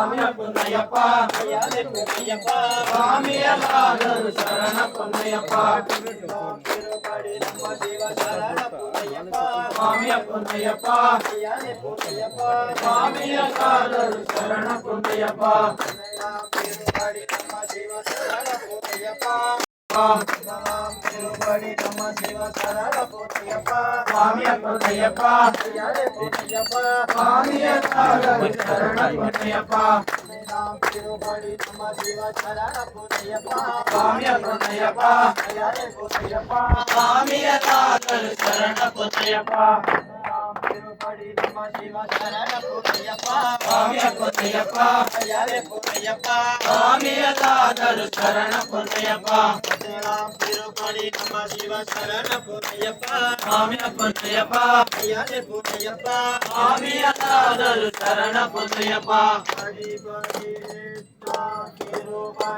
சாமிய பொன்னையப்பா பொன்னையப்பா சாமியலாதரு சரண பொன்னையப்பா திருப்படி நம்ம சிவ சரண பொன்னையப்பா சாமிய பொன்னையப்பா பொன்னையப்பா சாமியலாதரு சரண பொன்னையப்பா திருப்படி நம்ம சிவ சரண பொன்னையப்பா திருப்படி நம்ம சிவ சரண பொன்னையப்பா சாமிய பொன்னையப்பா ஐயாலே பொன்னையப்பா சாமியலாதரு சரண பொன்னையப்பா திருப்படி நம்ம சிவ சரண பொன்னையப்பா சாமிய பொன்னையப்பா ஐயாலே பொன்னையப்பா சாமியலாதரு சரண பொன்னையப்பா திருப்படி நம்ம சிவ சரண பொன்னையப்பா சாமிய பொன்னையப்பா ஐயாலே பொன்னையப்பா சாமியலாதரு சரண பொன்னையப்பா நாம்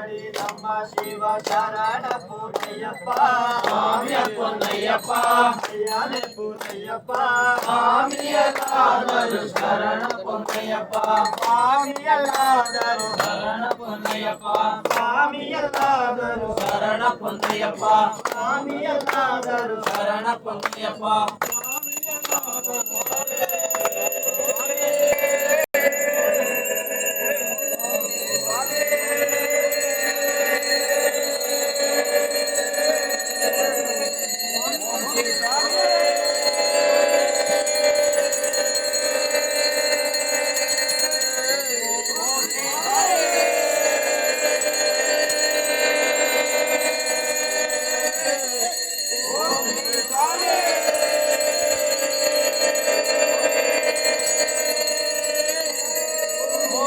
திருப்படி நம்ம சிவ சரண பொன்னையப்பா சாமிய பொன்னையப்பா ஐயாலே பொன்னையப்பா சாமியலாதரு சரண பொன்னையப்பா நம்ம சிவ சரண பொன்னையப்பா சாமிய சாமியலாதரு சரண பொன்னையப்பா சாமியல்லாதரு சரண பொன்னையப்பா சரண சரண